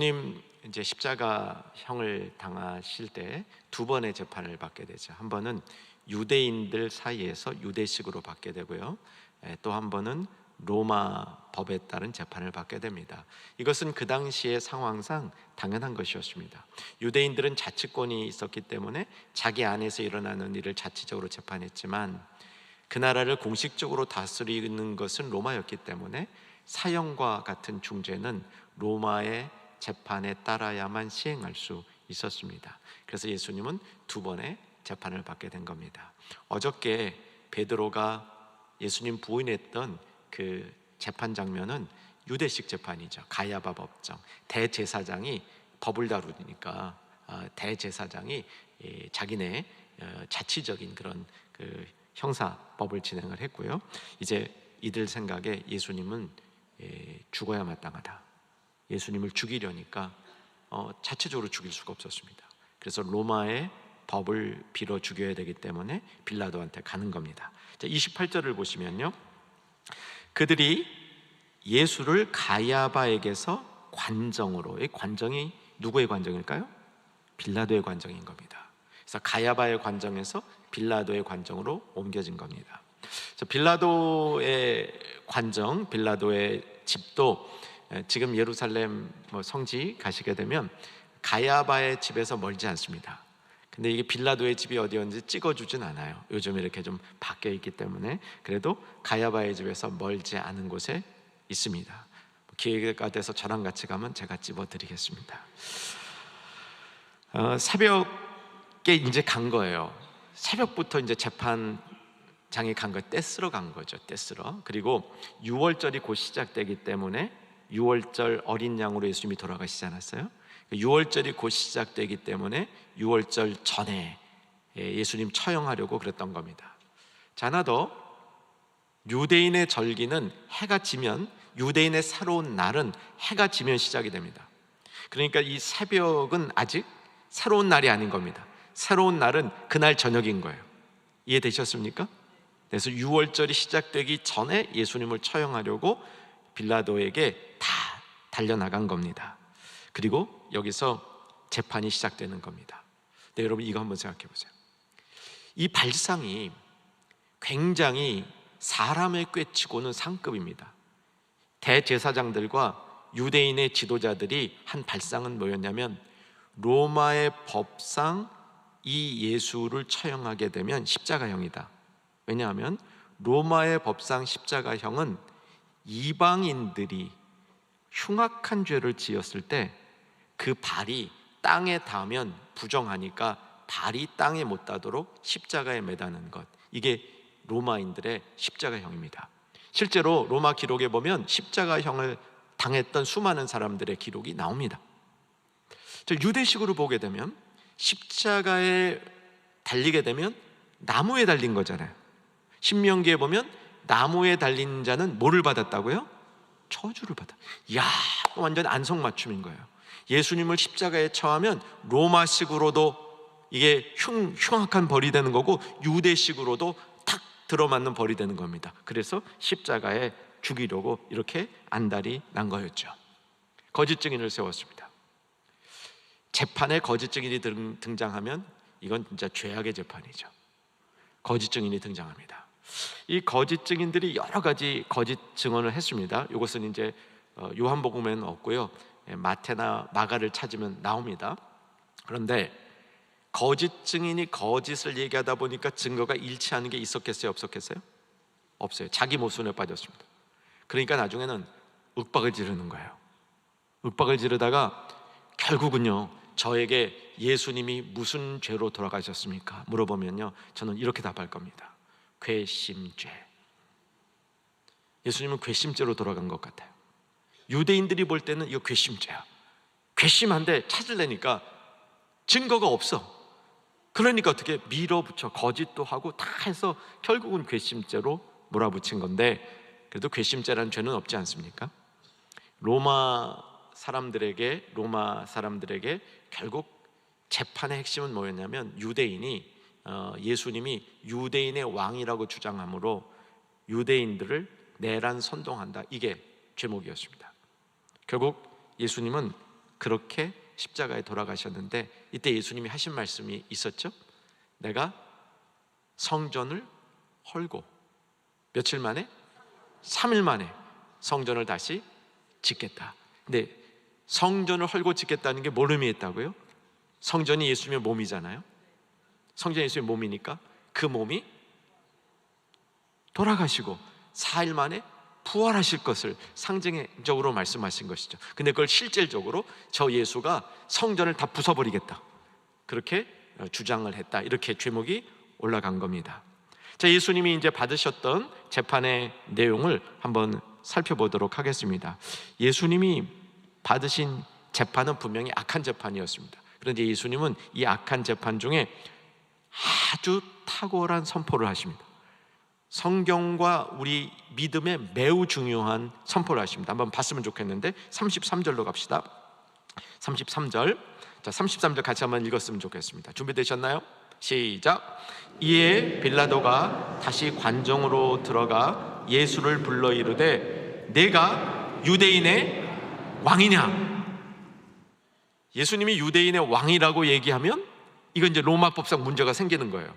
님 이제 십자가형을 당하실 때 두 번의 재판을 받게 되죠. 한 번은 유대인들 사이에서 유대식으로 받게 되고요. 또 한 번은 로마 법에 따른 재판을 받게 됩니다. 이것은 그 당시의 상황상 당연한 것이었습니다. 유대인들은 자치권이 있었기 때문에 자기 안에서 일어나는 일을 자치적으로 재판했지만 그 나라를 공식적으로 다스리는 것은 로마였기 때문에 사형과 같은 중죄는 로마의 재판에 따라야만 시행할 수 있었습니다. 그래서 예수님은 두 번의 재판을 받게 된 겁니다. 어저께 베드로가 예수님 부인했던 그 재판 장면은 유대식 재판이죠. 가야바 법정 대제사장이 법을 다루니까 아, 대제사장이 자기네 어, 자치적인 그런 그 형사법을 진행을 했고요. 이제 이들 생각에 예수님은 죽어야 마땅하다. 예수님을 죽이려니까 어, 자체적으로 죽일 수가 없었습니다. 그래서 로마의 법을 빌어 죽여야 되기 때문에 빌라도한테 가는 겁니다. 자, 28절을 보시면요. 그들이 예수를 가야바에게서 관정으로, 이 관정이 누구의 관정일까요? 빌라도의 관정인 겁니다. 그래서 가야바의 관정에서 빌라도의 관정으로 옮겨진 겁니다. 빌라도의 관정, 빌라도의 집도 지금 예루살렘 뭐 성지 가시게 되면 가야바의 집에서 멀지 않습니다. 근데 이게 빌라도의 집이 어디였는지 찍어주진 않아요. 요즘 이렇게 좀 바뀌어 있기 때문에 그래도 가야바의 집에서 멀지 않은 곳에 있습니다. 뭐 기회가 돼서 저랑 같이 가면 제가 집어드리겠습니다. 어, 새벽에 이제 간 거예요. 새벽부터 이제 재판장에 간 거, 떼쓰러 간 거죠. 떼쓰러. 그리고 6월절이 곧 시작되기 때문에 6월절 어린 양으로 예수님이 돌아가시지 않았어요? 6월절이 곧 시작되기 때문에 6월절 전에 예, 예수님 처형하려고 그랬던 겁니다. 자, 하나 더 유대인의 절기는 해가 지면 유대인의 새로운 날은 해가 지면 시작이 됩니다. 그러니까 이 새벽은 아직 새로운 날이 아닌 겁니다. 새로운 날은 그날 저녁인 거예요. 이해되셨습니까? 그래서 6월절이 시작되기 전에 예수님을 처형하려고 빌라도에게 다 달려나간 겁니다. 그리고 여기서 재판이 시작되는 겁니다. 네, 여러분 이거 한번 생각해 보세요. 이 발상이 굉장히 사람의 꿰치고는 상급입니다. 대제사장들과 유대인의 지도자들이 한 발상은 뭐였냐면 로마의 법상 이 예수를 처형하게 되면 십자가형이다. 왜냐하면 로마의 법상 십자가형은 이방인들이 흉악한 죄를 지었을 때 그 발이 땅에 닿으면 부정하니까 발이 땅에 못 닿도록 십자가에 매다는 것. 이게 로마인들의 십자가형입니다. 실제로 로마 기록에 보면 십자가형을 당했던 수많은 사람들의 기록이 나옵니다. 유대식으로 보게 되면 십자가에 달리게 되면 나무에 달린 거잖아요. 신명기에 보면 나무에 달린 자는 뭐를 받았다고요? 저주를 받아. 야, 완전 안성맞춤인 거예요. 예수님을 십자가에 처하면 로마식으로도 이게 흉, 흉악한 벌이 되는 거고 유대식으로도 탁 들어맞는 벌이 되는 겁니다. 그래서 십자가에 죽이려고 이렇게 안달이 난 거였죠. 거짓 증인을 세웠습니다. 재판에 거짓 증인이 등장하면 이건 진짜 죄악의 재판이죠. 거짓 증인이 등장합니다. 이 거짓 증인들이 여러 가지 거짓 증언을 했습니다. 이것은 이제 어, 요한복음에는 없고요. 예, 마태나 마가를 찾으면 나옵니다. 그런데 거짓 증인이 거짓을 얘기하다 보니까 증거가 일치하는 게 있었겠어요, 없었겠어요? 없어요. 자기 모순에 빠졌습니다. 그러니까 나중에는 윽박을 지르는 거예요. 윽박을 지르다가 결국은요, 저에게 예수님이 무슨 죄로 돌아가셨습니까? 물어보면요, 저는 이렇게 답할 겁니다. 괘씸죄. 예수님은 괘씸죄로 돌아간 것 같아요. 유대인들이 볼 때는 이거 괘씸죄야. 괘씸한데 찾으려니까 증거가 없어. 그러니까 어떻게 밀어붙여 거짓도 하고 다 해서 결국은 괘씸죄로 몰아붙인 건데 그래도 괘씸죄라는 죄는 없지 않습니까? 로마 사람들에게 로마 사람들에게 결국 재판의 핵심은 뭐였냐면 유대인이 어, 예수님이 유대인의 왕이라고 주장하므로 유대인들을 내란 선동한다. 이게 제목이었습니다. 결국 예수님은 그렇게 십자가에 돌아가셨는데 이때 예수님이 하신 말씀이 있었죠. 내가 성전을 헐고 며칠 만에 3일 만에 성전을 다시 짓겠다. 근데 성전을 헐고 짓겠다는 게 뭘 의미했다고요? 성전이 예수님의 몸이잖아요. 성전이 예수님의 몸이니까 그 몸이 돌아가시고 4일 만에 부활하실 것을 상징적으로 말씀하신 것이죠. 근데 그걸 실질적으로 저 예수가 성전을 다 부숴버리겠다. 그렇게 주장을 했다. 이렇게 죄목이 올라간 겁니다. 자, 예수님이 이제 받으셨던 재판의 내용을 한번 살펴보도록 하겠습니다. 예수님이 받으신 재판은 분명히 악한 재판이었습니다. 그런데 예수님은 이 악한 재판 중에 아주 탁월한 선포를 하십니다. 성경과 우리 믿음에 매우 중요한 선포를 하십니다. 한번 봤으면 좋겠는데 33절로 갑시다. 33절. 자, 33절 같이 한번 읽었으면 좋겠습니다. 준비되셨나요? 시작. 이에 빌라도가 다시 관정으로 들어가 예수를 불러 이르되 내가 유대인의 왕이냐? 예수님이 유대인의 왕이라고 얘기하면 이건 이제 로마법상 문제가 생기는 거예요.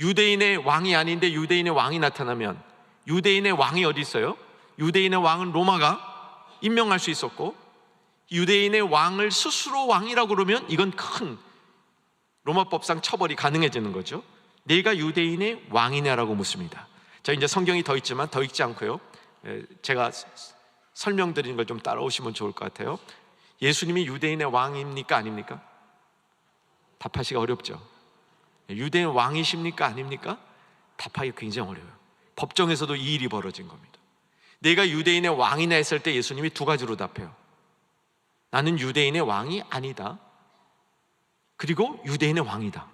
유대인의 왕이 아닌데 유대인의 왕이 나타나면 유대인의 왕이 어디 있어요? 유대인의 왕은 로마가 임명할 수 있었고 유대인의 왕을 스스로 왕이라고 그러면 이건 큰 로마법상 처벌이 가능해지는 거죠. 내가 유대인의 왕이냐라고 묻습니다. 자 이제 성경이 더 있지만 더 읽지 않고요. 제가 설명드리는 걸 좀 따라오시면 좋을 것 같아요. 예수님이 유대인의 왕입니까 아닙니까? 답하기가 어렵죠. 유대인 왕이십니까 아닙니까? 답하기 굉장히 어려워요. 법정에서도 이 일이 벌어진 겁니다. 내가 유대인의 왕이냐 했을 때 예수님이 두 가지로 답해요. 나는 유대인의 왕이 아니다. 그리고 유대인의 왕이다.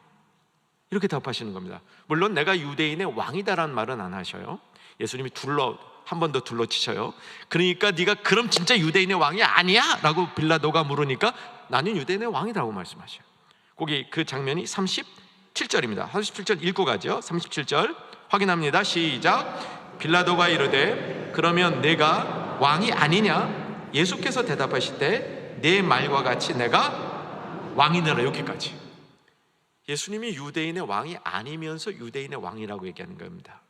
이렇게 답하시는 겁니다. 물론 내가 유대인의 왕이다라는 말은 안 하셔요. 예수님이 둘러 한 번 더 둘러치셔요. 그러니까 네가 그럼 진짜 유대인의 왕이 아니야?라고 빌라도가 물으니까 나는 유대인의 왕이라고 말씀하셔요. 거기 그 장면이 37절입니다. 37절 읽고 가죠. 37절 확인합니다. 시작. 빌라도가 이르되 그러면 내가 왕이 아니냐? 예수께서 대답하실 때 내 말과 같이 내가 왕이느라 여기까지. 예수님이 유대인의 왕이 아니면서 유대인의 왕이라고 얘기하는 겁니다.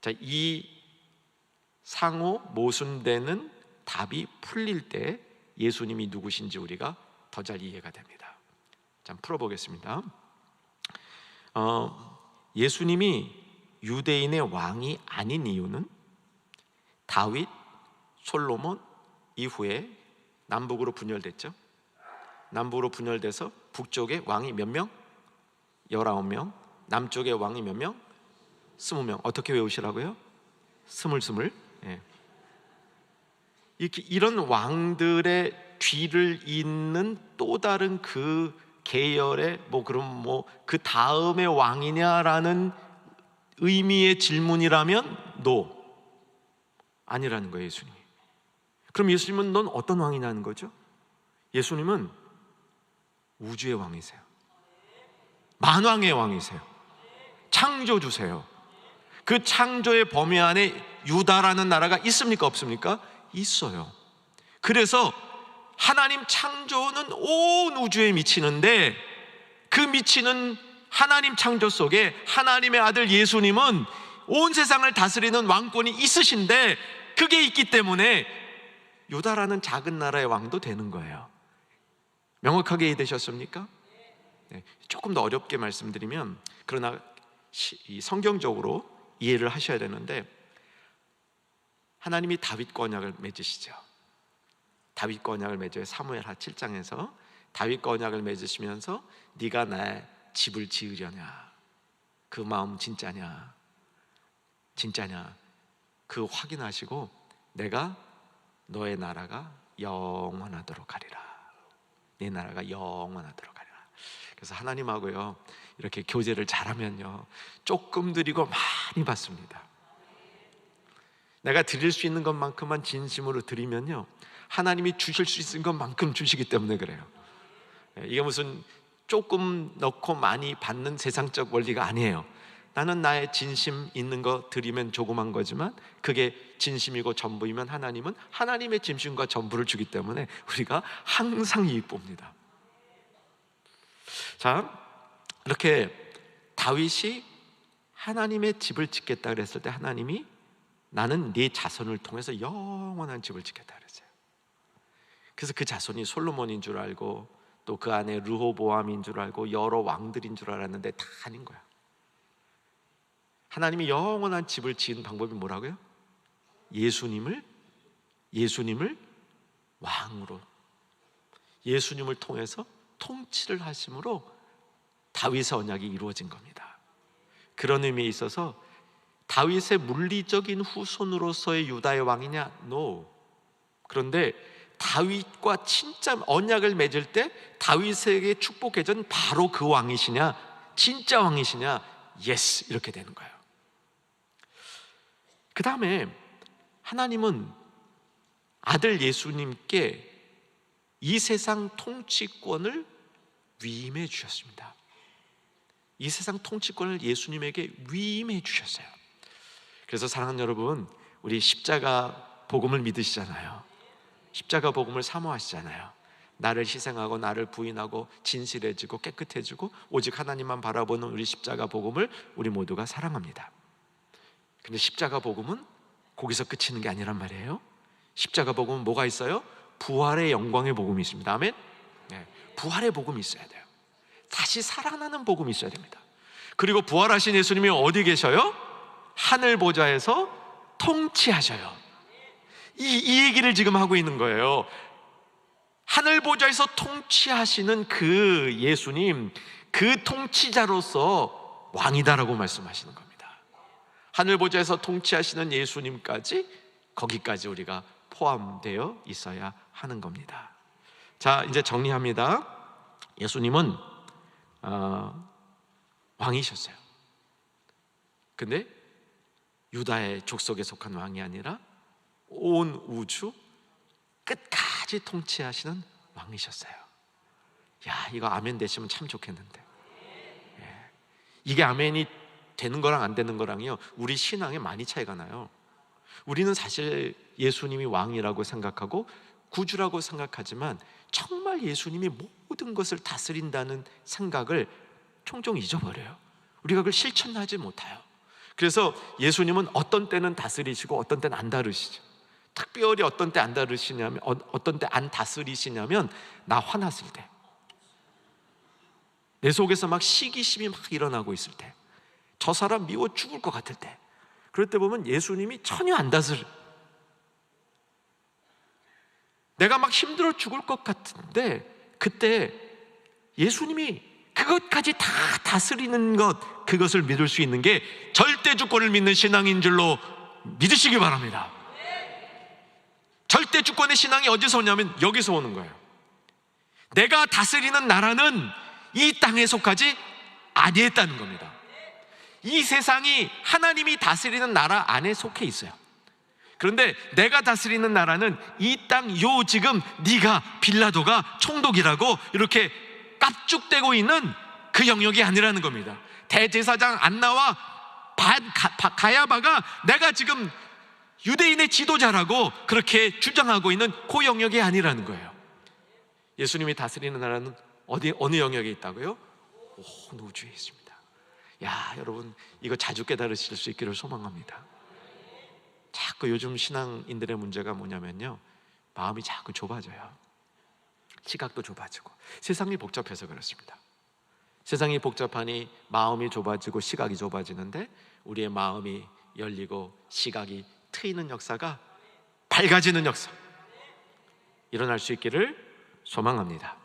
자, 이 상호 모순되는 답이 풀릴 때 예수님이 누구신지 우리가 더 잘 이해가 됩니다. 자, 풀어보겠습니다. 어, 예수님이 유대인의 왕이 아닌 이유는 다윗, 솔로몬 이후에 남북으로 분열됐죠. 남북으로 분열돼서 북쪽에 왕이 몇 명? 19명. 남쪽에 왕이 몇 명? 20명. 어떻게 외우시라고요? 스물스물. 예. 이렇게 이런 왕들의 뒤를 잇는 또 다른 그 계열의 뭐 그럼 뭐 그 다음의 왕이냐라는 의미의 질문이라면 노 아니라는 거예요 예수님. 그럼 예수님은 넌 어떤 왕이냐는 거죠? 예수님은 우주의 왕이세요. 만왕의 왕이세요. 창조주세요. 그 창조의 범위 안에 유다라는 나라가 있습니까? 없습니까? 있어요. 그래서 하나님 창조는 온 우주에 미치는데 그 미치는 하나님 창조 속에 하나님의 아들 예수님은 온 세상을 다스리는 왕권이 있으신데 그게 있기 때문에 유다라는 작은 나라의 왕도 되는 거예요. 명확하게 이해되셨습니까? 네, 조금 더 어렵게 말씀드리면 그러나 성경적으로 이해를 하셔야 되는데 하나님이 다윗 언약을 맺으시죠. 다윗 언약을 맺어요. 사무엘하 7장에서 다윗 언약을 맺으시면서 네가 나의 집을 지으려냐? 그 마음 진짜냐? 진짜냐? 그 확인하시고 내가 너의 나라가 영원하도록 하리라. 네 나라가 영원하도록 하리라. 그래서 하나님하고요 이렇게 교제를 잘하면요 조금 드리고 많이 받습니다. 내가 드릴 수 있는 것만큼만 진심으로 드리면요 하나님이 주실 수 있는 것만큼 주시기 때문에 그래요. 이게 무슨 조금 넣고 많이 받는 세상적 원리가 아니에요. 나는 나의 진심 있는 거 드리면 조그만 거지만 그게 진심이고 전부이면 하나님은 하나님의 진심과 전부를 주기 때문에 우리가 항상 이익 봅니다. 자, 이렇게 다윗이 하나님의 집을 짓겠다 그랬을 때 하나님이 나는 네 자손을 통해서 영원한 집을 짓겠다 그랬어요. 그래서 그 자손이 솔로몬인 줄 알고 또 그 안에 르호보암인 줄 알고 여러 왕들인 줄 알았는데 다 아닌 거야. 하나님이 영원한 집을 지은 방법이 뭐라고요? 예수님을 예수님을 왕으로 예수님을 통해서 통치를 하심으로 다윗의 언약이 이루어진 겁니다. 그런 의미에 있어서 다윗의 물리적인 후손으로서의 유다의 왕이냐? No. 그런데 다윗과 진짜 언약을 맺을 때 다윗에게 축복해준 바로 그 왕이시냐? 진짜 왕이시냐? Yes. 이렇게 되는 거예요. 그 다음에 하나님은 아들 예수님께 이 세상 통치권을 위임해 주셨습니다. 이 세상 통치권을 예수님에게 위임해 주셨어요. 그래서 사랑하는 여러분, 우리 십자가 복음을 믿으시잖아요. 십자가 복음을 사모하시잖아요. 나를 희생하고 나를 부인하고 진실해지고 깨끗해지고 오직 하나님만 바라보는 우리 십자가 복음을 우리 모두가 사랑합니다. 근데 십자가 복음은 거기서 끝이는 게 아니란 말이에요. 십자가 복음은 뭐가 있어요? 부활의 영광의 복음이 있습니다. 아멘. 네, 부활의 복음이 있어야 돼요. 다시 살아나는 복음이 있어야 됩니다. 그리고 부활하신 예수님이 어디 계셔요? 하늘 보좌에서 통치하셔요. 이, 이 얘기를 지금 하고 있는 거예요. 하늘 보좌에서 통치하시는 그 예수님, 그 통치자로서 왕이다라고 말씀하시는 겁니다. 하늘 보좌에서 통치하시는 예수님까지 거기까지 우리가 포함되어 있어야 하는 겁니다. 자, 이제 정리합니다. 예수님은 어, 왕이셨어요. 근데 유다의 족속에 속한 왕이 아니라 온 우주 끝까지 통치하시는 왕이셨어요. 야, 이거 아멘 되시면 참 좋겠는데. 예. 이게 아멘이 되는 거랑 안 되는 거랑요, 우리 신앙에 많이 차이가 나요. 우리는 사실 예수님이 왕이라고 생각하고 구주라고 생각하지만 정말 예수님이 모든 것을 다스린다는 생각을 종종 잊어버려요. 우리가 그걸 실천하지 못해요. 그래서 예수님은 어떤 때는 다스리시고 어떤 때는 안 다루시죠. 특별히 어떤 때 안 다루시냐면 어, 어떤 때 안 다스리시냐면 나 화났을 때. 내 속에서 막 시기심이 막 일어나고 있을 때. 저 사람 미워 죽을 것 같을 때. 그럴 때 보면 예수님이 전혀 안 다스려. 내가 막 힘들어 죽을 것 같은데 그때 예수님이 그것까지 다 다스리는 것 그것을 믿을 수 있는 게 절대 주권을 믿는 신앙인 줄로 믿으시기 바랍니다. 절대 주권의 신앙이 어디서 오냐면 여기서 오는 거예요. 내가 다스리는 나라는 이 땅에 속하지 아니했다는 겁니다. 이 세상이 하나님이 다스리는 나라 안에 속해 있어요. 그런데 내가 다스리는 나라는 이 땅 요 지금 네가 빌라도가 총독이라고 이렇게 깝죽대고 있는 그 영역이 아니라는 겁니다. 대제사장 안나와 가야바가 내가 지금 유대인의 지도자라고 그렇게 주장하고 있는 그 영역이 아니라는 거예요. 예수님이 다스리는 나라는 어디 어느 영역에 있다고요? 온 우주에 있습니다. 야, 여러분 이거 자주 깨달으실 수 있기를 소망합니다. 자꾸 요즘 신앙인들의 문제가 뭐냐면요. 마음이 자꾸 좁아져요. 시각도 좁아지고 세상이 복잡해서 그렇습니다. 세상이 복잡하니 마음이 좁아지고 시각이 좁아지는데 우리의 마음이 열리고 시각이 트이는 역사가 밝아지는 역사 일어날 수 있기를 소망합니다.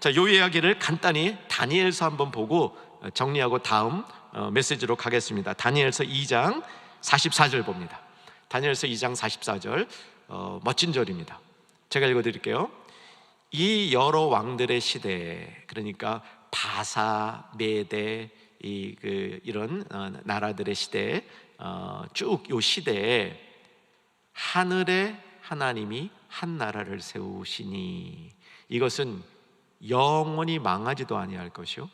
자, 요 이야기를 간단히 다니엘서 한번 보고 정리하고 다음 어, 메시지로 가겠습니다. 다니엘서 2장 44절 봅니다. 다니엘서 2장 44절 어, 멋진 절입니다. 제가 읽어드릴게요. 이 여러 왕들의 시대에 그러니까 바사, 메대 이, 그, 이런 어, 나라들의 시대에 어, 쭉요 시대에 하늘에 하나님이 한 나라를 세우시니 이것은 영원히 망하지도 아니할 것이요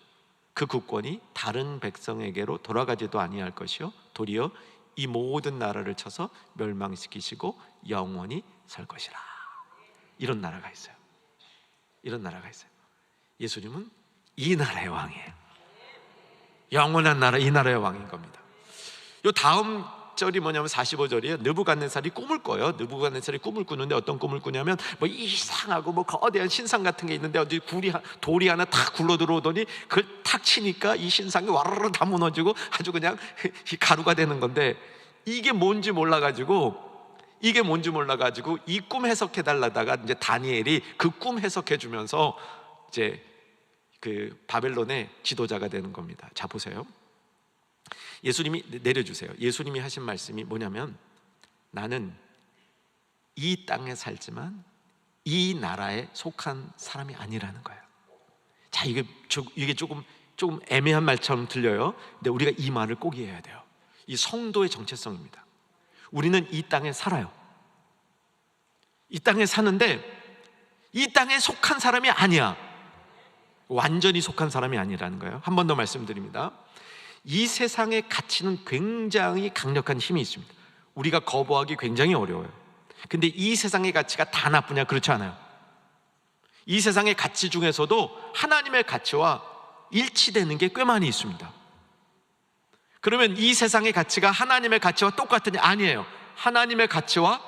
그 국권이 다른 백성에게로 돌아가지도 아니할 것이요 도리어 이 모든 나라를 쳐서 멸망시키시고 영원히 설 것이라. 이런 나라가 있어요. 이런 나라가 있어요. 예수님은 이 나라의 왕이에요. 영원한 나라 이 나라의 왕인 겁니다. 요 다음 절이 뭐냐면 45절이에요. 느부갓네살이 꿈을 꿔요. 느부갓네살이 꿈을 꾸는데 어떤 꿈을 꾸냐면 뭐 이상하고 뭐 거대한 신상 같은 게 있는데 어디 굴이 돌이 하나 탁 굴러 들어오더니 그걸 탁 치니까 이 신상이 와르르 다 무너지고 아주 그냥 가루가 되는 건데 이게 뭔지 몰라 가지고 이게 뭔지 몰라 가지고 이 꿈 해석해 달라다가 이제 다니엘이 그 꿈 해석해 주면서 이제 그 바벨론의 지도자가 되는 겁니다. 자 보세요. 예수님이 내려주세요. 예수님이 하신 말씀이 뭐냐면 나는 이 땅에 살지만 이 나라에 속한 사람이 아니라는 거예요. 자, 이게, 이게 조금, 조금 애매한 말처럼 들려요. 근데 우리가 이 말을 꼭 이해해야 돼요. 이 성도의 정체성입니다. 우리는 이 땅에 살아요. 이 땅에 사는데 이 땅에 속한 사람이 아니야. 완전히 속한 사람이 아니라는 거예요. 한 번 더 말씀드립니다. 이 세상의 가치는 굉장히 강력한 힘이 있습니다. 우리가 거부하기 굉장히 어려워요. 근데 이 세상의 가치가 다 나쁘냐? 그렇지 않아요. 이 세상의 가치 중에서도 하나님의 가치와 일치되는 게 꽤 많이 있습니다. 그러면 이 세상의 가치가 하나님의 가치와 똑같으냐? 아니에요. 하나님의 가치와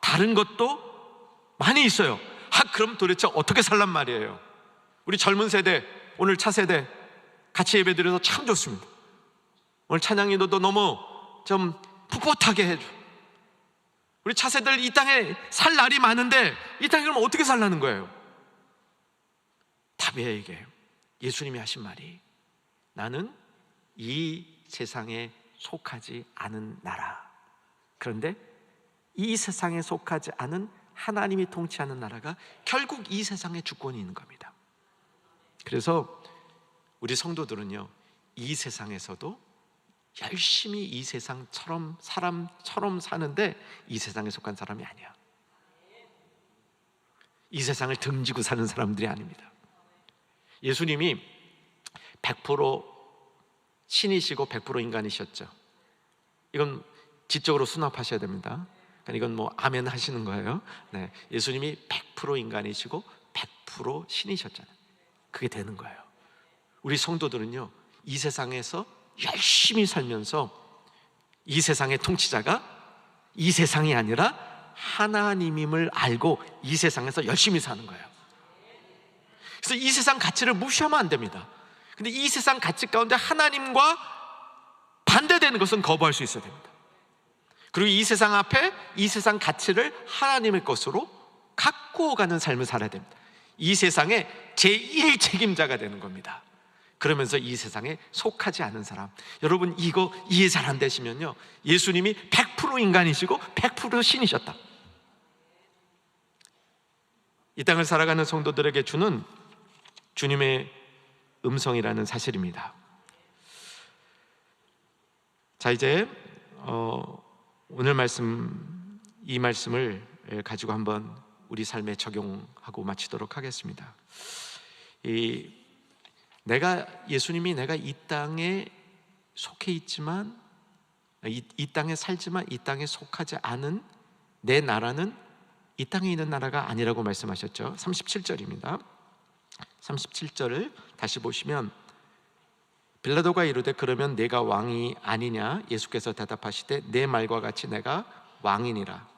다른 것도 많이 있어요. 아, 그럼 도대체 어떻게 살란 말이에요? 우리 젊은 세대, 오늘 차 세대 같이 예배 드려서 참 좋습니다. 오늘 찬양이 너도 너무 좀 풋풋하게 해줘. 우리 차세들 이 땅에 살 날이 많은데 이 땅에 그럼 어떻게 살라는 거예요? 답이에요 이게 예수님이 하신 말이 나는 이 세상에 속하지 않은 나라 그런데 이 세상에 속하지 않은 하나님이 통치하는 나라가 결국 이 세상에 주권이 있는 겁니다 그래서 우리 성도들은요 이 세상에서도 열심히 이 세상처럼 사람처럼 사는데 이 세상에 속한 사람이 아니야. 이 세상을 등지고 사는 사람들이 아닙니다. 예수님이 100% 신이시고 100% 인간이셨죠. 이건 지적으로 수납하셔야 됩니다. 그러니까 이건 뭐 아멘 하시는 거예요. 네, 예수님이 100% 인간이시고 100% 신이셨잖아요. 그게 되는 거예요. 우리 성도들은요, 이 세상에서 열심히 살면서 이 세상의 통치자가 이 세상이 아니라 하나님임을 알고 이 세상에서 열심히 사는 거예요. 그래서 이 세상 가치를 무시하면 안 됩니다. 근데 이 세상 가치 가운데 하나님과 반대되는 것은 거부할 수 있어야 됩니다. 그리고 이 세상 앞에 이 세상 가치를 하나님의 것으로 갖고 가는 삶을 살아야 됩니다. 이 세상의 제1 책임자가 되는 겁니다. 그러면서 이 세상에 속하지 않은 사람. 여러분 이거 이해 잘 안 되시면요. 예수님이 100% 인간이시고 100% 신이셨다. 이 땅을 살아가는 성도들에게 주는 주님의 음성이라는 사실입니다. 자 이제 어, 오늘 말씀 이 말씀을 가지고 한번 우리 삶에 적용하고 마치도록 하겠습니다. 이 내가 예수님이 내가 이 땅에 속해 있지만 이, 이 땅에 살지만 이 땅에 속하지 않은 내 나라는 이 땅에 있는 나라가 아니라고 말씀하셨죠. 37절입니다. 37절을 다시 보시면 빌라도가 이르되 그러면 내가 왕이 아니냐 예수께서 대답하시되 내 말과 같이 내가 왕이니라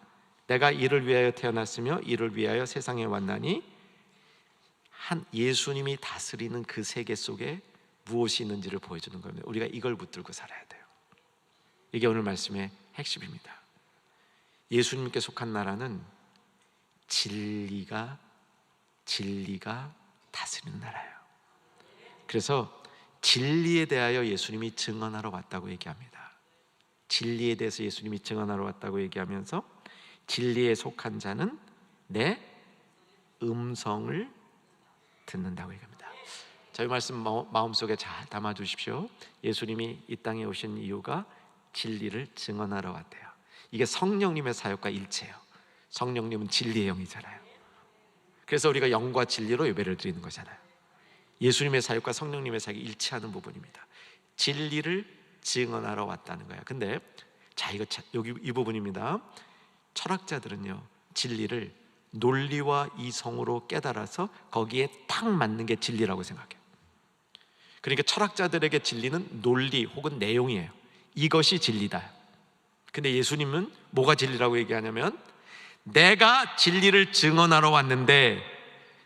내가 이를 위하여 태어났으며 이를 위하여 세상에 왔나니 한 예수님이 다스리는 그 세계 속에 무엇이 있는지를 보여주는 겁니다. 우리가 이걸 붙들고 살아야 돼요. 이게 오늘 말씀의 핵심입니다. 예수님께 속한 나라는 진리가 진리가 다스리는 나라예요. 그래서 진리에 대하여 예수님이 증언하러 왔다고 얘기합니다. 진리에 대해서 예수님이 증언하러 왔다고 얘기하면서 진리에 속한 자는 내 음성을 듣는다고 얘기합니다. 저희 말씀 마음속에 잘 담아 주십시오. 예수님이 이 땅에 오신 이유가 진리를 증언하러 왔대요. 이게 성령님의 사역과 일체예요. 성령님은 진리의 영이잖아요. 그래서 우리가 영과 진리로 예배를 드리는 거잖아요. 예수님의 사역과 성령님의 사역이 일치하는 부분입니다. 진리를 증언하러 왔다는 거야. 근데 자 이거 자, 여기 이 부분입니다. 철학자들은요 진리를 논리와 이성으로 깨달아서 거기에 딱 맞는 게 진리라고 생각해요. 그러니까 철학자들에게 진리는 논리 혹은 내용이에요. 이것이 진리다. 근데 예수님은 뭐가 진리라고 얘기하냐면 내가 진리를 증언하러 왔는데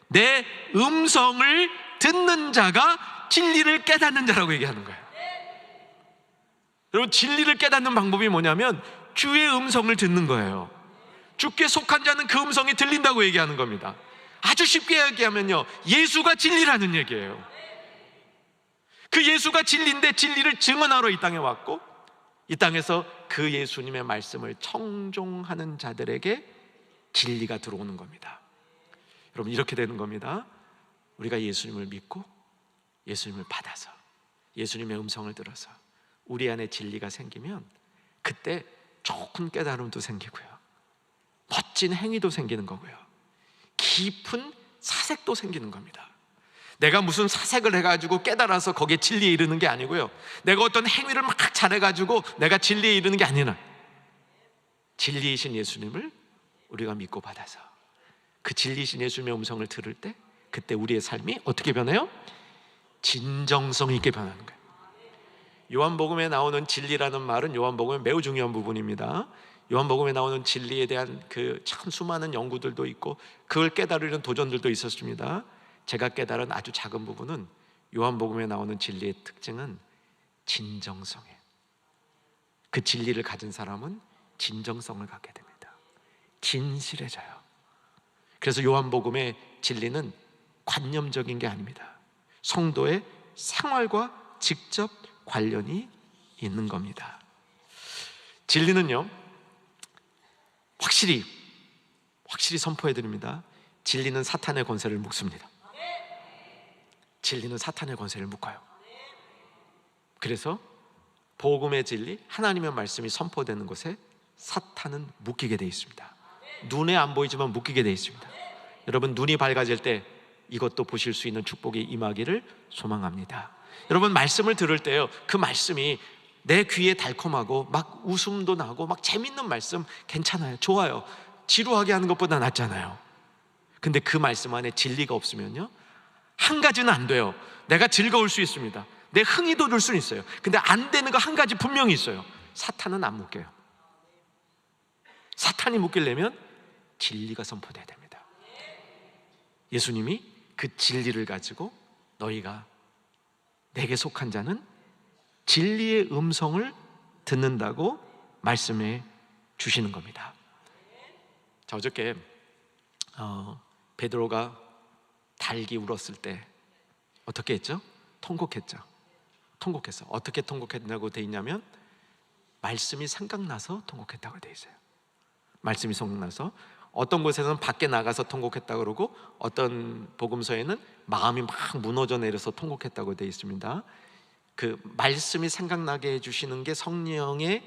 내 음성을 듣는 자가 진리를 깨닫는 자라고 얘기하는 거예요. 여러분 진리를 깨닫는 방법이 뭐냐면 주의 음성을 듣는 거예요. 주께 속한 자는 그 음성이 들린다고 얘기하는 겁니다. 아주 쉽게 얘기하면요. 예수가 진리라는 얘기예요. 그 예수가 진리인데 진리를 증언하러 이 땅에 왔고 이 땅에서 그 예수님의 말씀을 청종하는 자들에게 진리가 들어오는 겁니다. 여러분 이렇게 되는 겁니다. 우리가 예수님을 믿고 예수님을 받아서 예수님의 음성을 들어서 우리 안에 진리가 생기면 그때 좋은 깨달음도 생기고요. 멋진 행위도 생기는 거고요. 깊은 사색도 생기는 겁니다. 내가 무슨 사색을 해가지고 깨달아서 거기에 진리에 이르는 게 아니고요. 내가 어떤 행위를 막 잘해가지고 내가 진리에 이르는 게 아니라 진리이신 예수님을 우리가 믿고 받아서 그 진리이신 예수님의 음성을 들을 때 그때 우리의 삶이 어떻게 변해요? 진정성 있게 변하는 거예요. 요한복음에 나오는 진리라는 말은 요한복음의 매우 중요한 부분입니다. 요한복음에 나오는 진리에 대한 그 참 수많은 연구들도 있고 그걸 깨달으려는 도전들도 있었습니다. 제가 깨달은 아주 작은 부분은 요한복음에 나오는 진리의 특징은 진정성이에요. 그 진리를 가진 사람은 진정성을 갖게 됩니다. 진실해져요. 그래서 요한복음의 진리는 관념적인 게 아닙니다. 성도의 생활과 직접 관련이 있는 겁니다. 진리는요, 확실히, 확실히 선포해 드립니다. 진리는 사탄의 권세를 묶습니다. 진리는 사탄의 권세를 묶어요. 그래서 복음의 진리, 하나님의 말씀이 선포되는 곳에 사탄은 묶이게 되어 있습니다. 눈에 안 보이지만 묶이게 되어 있습니다. 여러분 눈이 밝아질 때 이것도 보실 수 있는 축복이 임하기를 소망합니다. 여러분 말씀을 들을 때요. 그 말씀이 내 귀에 달콤하고 막 웃음도 나고 막 재밌는 말씀 괜찮아요. 좋아요. 지루하게 하는 것보다 낫잖아요. 근데 그 말씀 안에 진리가 없으면요. 한 가지는 안 돼요. 내가 즐거울 수 있습니다. 내 흥이 돋을 수는 있어요. 근데 안 되는 거 한 가지 분명히 있어요. 사탄은 안 묶여요. 사탄이 묶이려면 진리가 선포돼야 됩니다. 예수님이 그 진리를 가지고 너희가 내게 속한 자는 진리의 음성을 듣는다고 말씀해 주시는 겁니다. 자 어저께 어, 베드로가 달기 울었을 때 어떻게 했죠? 통곡했죠. 통곡했어. 어떻게 통곡했냐고 돼 있냐면 말씀이 생각나서 통곡했다고 돼 있어요. 말씀이 생각나서 어떤 곳에서는 밖에 나가서 통곡했다 그러고 어떤 복음서에는 마음이 막 무너져 내려서 통곡했다고 되어 있습니다. 그 말씀이 생각나게 해주시는 게 성령의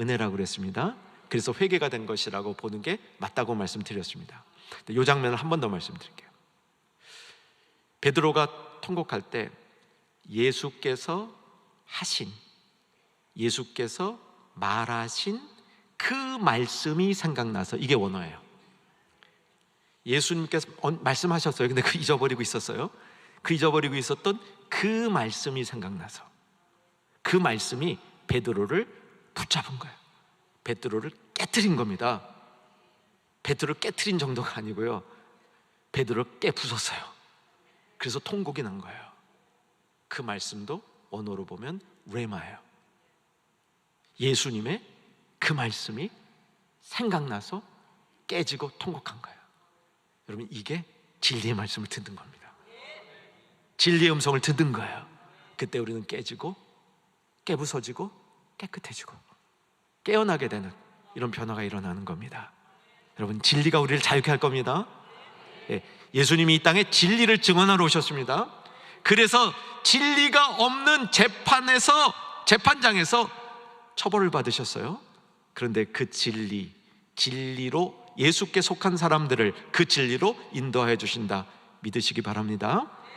은혜라고 그랬습니다. 그래서 회개가 된 것이라고 보는 게 맞다고 말씀드렸습니다. 이 장면을 한 번 더 말씀드릴게요. 베드로가 통곡할 때 예수께서 하신 예수께서 말하신 그 말씀이 생각나서 이게 원어예요. 예수님께서 말씀하셨어요. 근데 그 잊어버리고 있었어요. 그 잊어버리고 있었던 그 말씀이 생각나서 그 말씀이 베드로를 붙잡은 거예요. 베드로를 깨뜨린 겁니다. 베드로를 깨뜨린 정도가 아니고요. 베드로를 깨 부쉈어요. 그래서 통곡이 난 거예요. 그 말씀도 언어로 보면 레마예요. 예수님의 그 말씀이 생각나서 깨지고 통곡한 거예요. 여러분 이게 진리의 말씀을 듣는 겁니다. 진리의 음성을 듣는 거예요. 그때 우리는 깨지고 깨부서지고 깨끗해지고 깨어나게 되는 이런 변화가 일어나는 겁니다. 여러분 진리가 우리를 자유케 할 겁니다. 예, 예수님이 이 땅에 진리를 증언하러 오셨습니다. 그래서 진리가 없는 재판에서 재판장에서 처벌을 받으셨어요. 그런데 그 진리, 진리로 예수께 속한 사람들을 그 진리로 인도하여 주신다. 믿으시기 바랍니다.